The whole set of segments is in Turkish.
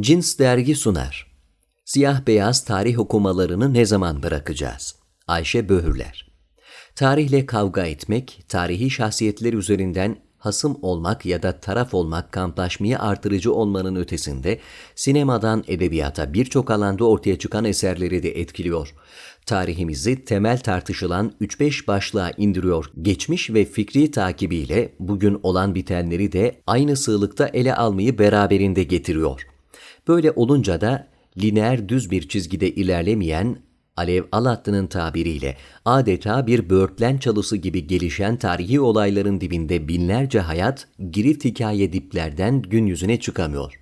Cins dergi sunar. Siyah beyaz tarih okumalarını ne zaman bırakacağız? Ayşe Böhürler. Tarihle kavga etmek, tarihi şahsiyetler üzerinden hasım olmak ya da taraf olmak kamplaşmayı artırıcı olmanın ötesinde sinemadan edebiyata birçok alanda ortaya çıkan eserleri de etkiliyor. Tarihimizi temel tartışılan 3-5 başlığa indiriyor. Geçmiş ve fikri takibiyle bugün olan bitenleri de aynı sığlıkta ele almayı beraberinde getiriyor. Böyle olunca da lineer düz bir çizgide ilerlemeyen Alev Alatlı'nın tabiriyle adeta bir böğürtlen çalısı gibi gelişen tarihi olayların dibinde binlerce hayat girift hikaye diplerden gün yüzüne çıkamıyor.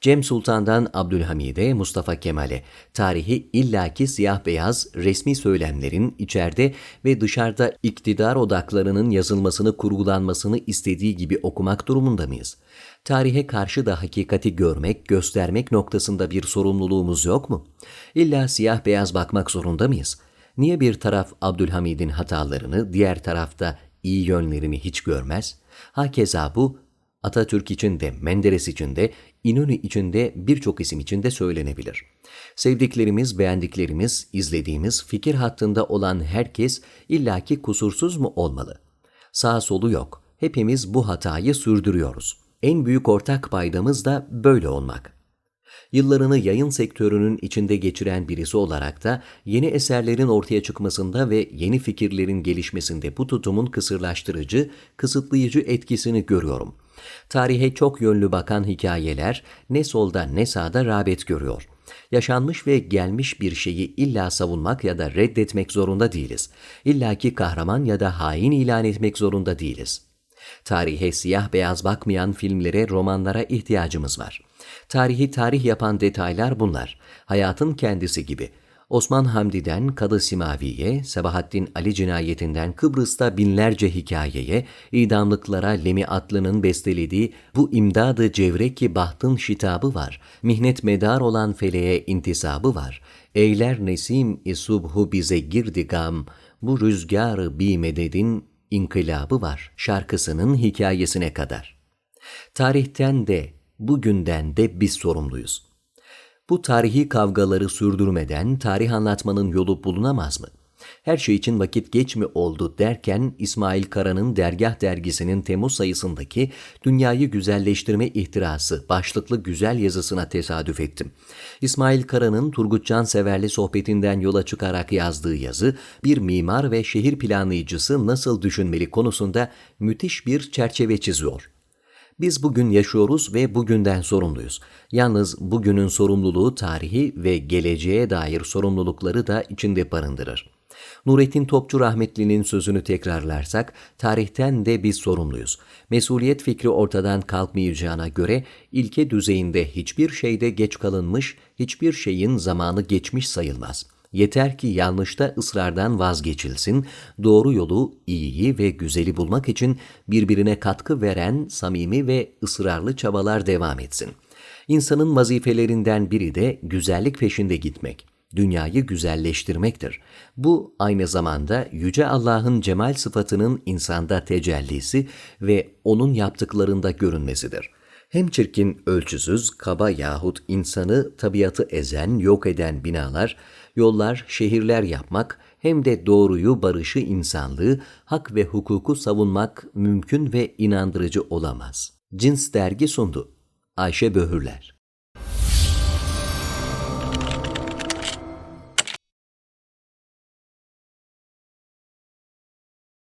Cem Sultan'dan Abdülhamid'e, Mustafa Kemal'e tarihi illaki siyah beyaz resmi söylemlerin içeride ve dışarıda iktidar odaklarının yazılmasını, kurgulanmasını istediği gibi okumak durumunda mıyız? Tarihe karşı da hakikati görmek, göstermek noktasında bir sorumluluğumuz yok mu? İlla siyah beyaz bakmak zorunda mıyız? Niye bir taraf Abdülhamid'in hatalarını, diğer tarafta iyi yönlerini hiç görmez? Hakeza bu Atatürk için de, Menderes için de, İnönü için de birçok isim için de söylenebilir. Sevdiklerimiz, beğendiklerimiz, izlediğimiz fikir hattında olan herkes illaki kusursuz mu olmalı? Sağ solu yok. Hepimiz bu hatayı sürdürüyoruz. En büyük ortak paydamız da böyle olmak. Yıllarını yayın sektörünün içinde geçiren birisi olarak da yeni eserlerin ortaya çıkmasında ve yeni fikirlerin gelişmesinde bu tutumun kısırlaştırıcı, kısıtlayıcı etkisini görüyorum. Tarihe çok yönlü bakan hikayeler ne solda ne sağda rağbet görüyor. Yaşanmış ve gelmiş bir şeyi illa savunmak ya da reddetmek zorunda değiliz. İlla ki kahraman ya da hain ilan etmek zorunda değiliz. Tarihe siyah beyaz bakmayan filmlere, romanlara ihtiyacımız var. Tarihi tarih yapan detaylar bunlar. Hayatın kendisi gibi. Osman Hamdi'den Kadı Simavi'ye, Sabahattin Ali cinayetinden Kıbrıs'ta binlerce hikayeye, idamlıklara Lemi Atlı'nın bestelediği bu imdadı cevreki bahtın şitabı var. Mihnet medar olan feleğe intisabı var. Eyler nesim isubhu bize girdi gam, bu rüzgarı bi mededin inkılabı var şarkısının hikayesine kadar. Tarihten de, bugünden de biz sorumluyuz. Bu tarihi kavgaları sürdürmeden tarih anlatmanın yolu bulunamaz mı? Her şey için vakit geç mi oldu derken İsmail Kara'nın Dergah dergisinin Temmuz sayısındaki Dünyayı Güzelleştirme İhtirası başlıklı güzel yazısına tesadüf ettim. İsmail Kara'nın Turgut Cansever'le sohbetinden yola çıkarak yazdığı yazı, bir mimar ve şehir planlayıcısı nasıl düşünmeli konusunda müthiş bir çerçeve çiziyor. Biz bugün yaşıyoruz ve bugünden sorumluyuz. Yalnız bugünün sorumluluğu tarihi ve geleceğe dair sorumlulukları da içinde barındırır. Nurettin Topçu rahmetlinin sözünü tekrarlarsak, tarihten de biz sorumluyuz. Mesuliyet fikri ortadan kalkmayacağına göre, ilke düzeyinde hiçbir şeyde geç kalınmış, hiçbir şeyin zamanı geçmiş sayılmaz.'' Yeter ki yanlışta ısrardan vazgeçilsin, doğru yolu, iyiyi ve güzeli bulmak için birbirine katkı veren samimi ve ısrarlı çabalar devam etsin. İnsanın vazifelerinden biri de güzellik peşinde gitmek, dünyayı güzelleştirmektir. Bu aynı zamanda Yüce Allah'ın cemal sıfatının insanda tecellisi ve O'nun yaptıklarında görünmesidir.'' Hem çirkin, ölçüsüz, kaba yahut insanı, tabiatı ezen, yok eden binalar, yollar, şehirler yapmak hem de doğruyu, barışı, insanlığı, hak ve hukuku savunmak mümkün ve inandırıcı olamaz. Cins dergi sundu. Ayşe Böhürler